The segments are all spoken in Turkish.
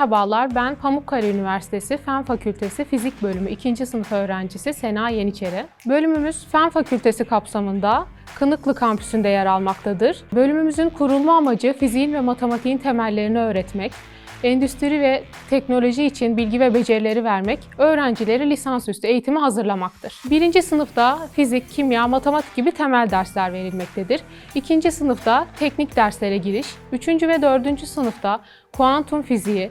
Merhabalar, ben Pamukkale Üniversitesi Fen Fakültesi Fizik Bölümü 2. sınıf öğrencisi Sena Yeniçeri. Bölümümüz Fen Fakültesi kapsamında Kınıklı kampüsünde yer almaktadır. Bölümümüzün kurulma amacı fiziğin ve matematiğin temellerini öğretmek, endüstri ve teknoloji için bilgi ve becerileri vermek, öğrencileri lisansüstü eğitimi hazırlamaktır. Birinci sınıfta fizik, kimya, matematik gibi temel dersler verilmektedir. İkinci sınıfta teknik derslere giriş, üçüncü ve dördüncü sınıfta kuantum fiziği,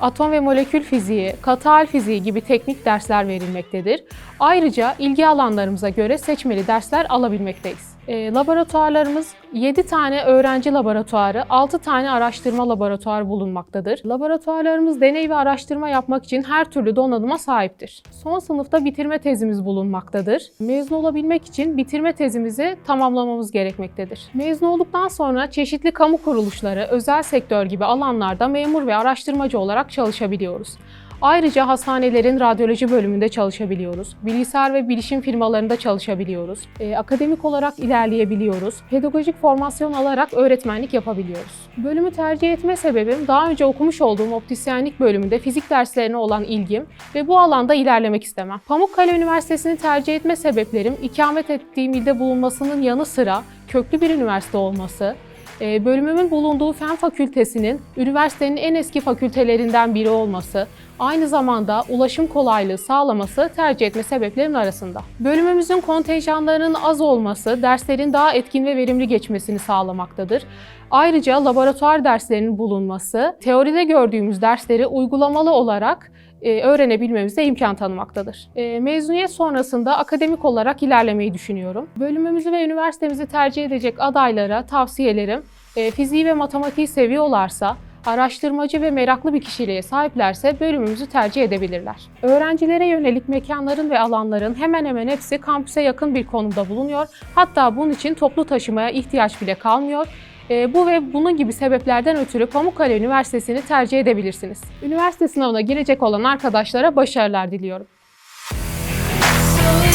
atom ve molekül fiziği, katı hal fiziği gibi teknik dersler verilmektedir. Ayrıca ilgi alanlarımıza göre seçmeli dersler alabilmekteyiz. E, laboratuvarlarımız 7 tane öğrenci laboratuvarı, 6 tane araştırma laboratuvarı bulunmaktadır. Laboratuvarlarımız deney ve araştırma yapmak için her türlü donanıma sahiptir. Son sınıfta bitirme tezimiz bulunmaktadır. Mezun olabilmek için bitirme tezimizi tamamlamamız gerekmektedir. Mezun olduktan sonra çeşitli kamu kuruluşları, özel sektör gibi alanlarda memur ve araştırmacı olarak çalışabiliyoruz. Ayrıca hastanelerin radyoloji bölümünde çalışabiliyoruz. Bilgisayar ve bilişim firmalarında çalışabiliyoruz. Ee, akademik olarak ilerleyebiliyoruz. Pedagojik formasyon alarak öğretmenlik yapabiliyoruz. Bölümü tercih etme sebebim daha önce okumuş olduğum optisyenlik bölümünde fizik derslerine olan ilgim ve bu alanda ilerlemek istemem. Pamukkale Üniversitesi'ni tercih etme sebeplerim ikamet ettiğim ilde bulunmasının yanı sıra köklü bir üniversite olması, Bölümümün bulunduğu Fen Fakültesinin üniversitenin en eski fakültelerinden biri olması, aynı zamanda ulaşım kolaylığı sağlaması tercih etme sebeplerim arasında. Bölümümüzün kontenjanlarının az olması derslerin daha etkin ve verimli geçmesini sağlamaktadır. Ayrıca laboratuvar derslerinin bulunması, teoride gördüğümüz dersleri uygulamalı olarak öğrenebilmemize imkan tanımaktadır. E, mezuniyet sonrasında akademik olarak ilerlemeyi düşünüyorum. Bölümümüzü ve üniversitemizi tercih edecek adaylara tavsiyelerim, e, fiziği ve matematiği seviyorlarsa, araştırmacı ve meraklı bir kişiliğe sahiplerse bölümümüzü tercih edebilirler. Öğrencilere yönelik mekanların ve alanların hemen hemen hepsi kampüse yakın bir konumda bulunuyor. Hatta bunun için toplu taşımaya ihtiyaç bile kalmıyor. E, bu ve bunun gibi sebeplerden ötürü Pamukkale Üniversitesi'ni tercih edebilirsiniz. Üniversite sınavına girecek olan arkadaşlara başarılar diliyorum.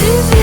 Easy.